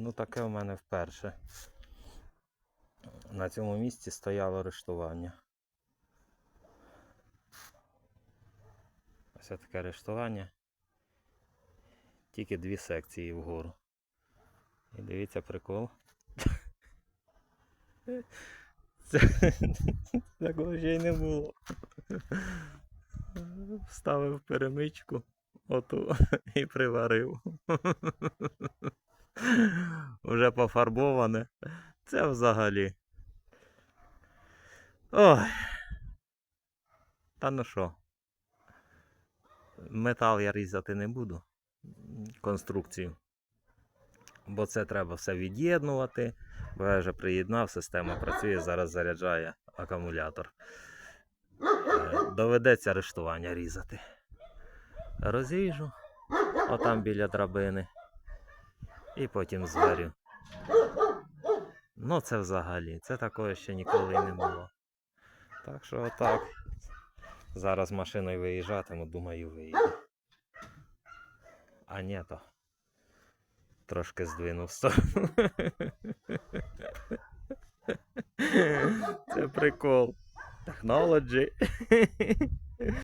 Ну, таке в мене вперше. На цьому місці стояло арештування. Ось таке арештування. Тільки дві секції вгору. І дивіться прикол. Це такого ще й не було. Вставив перемичку оту і приварив. Пофарбоване. Це взагалі. Ой. Та ну що. Метал я різати не буду. Конструкцію. Бо це треба все від'єднувати. Бо я вже приєднав, система працює, зараз заряджає акумулятор. Е, Доведеться арештування різати. Розріжу, отам біля драбини. І потім зварю. Ну, це взагалі, це такого ще ніколи не було. Так що отак. Зараз машиною виїжджатиму, думаю, виїду. А ні, то трошки здвинув сторону. Це прикол. Technology.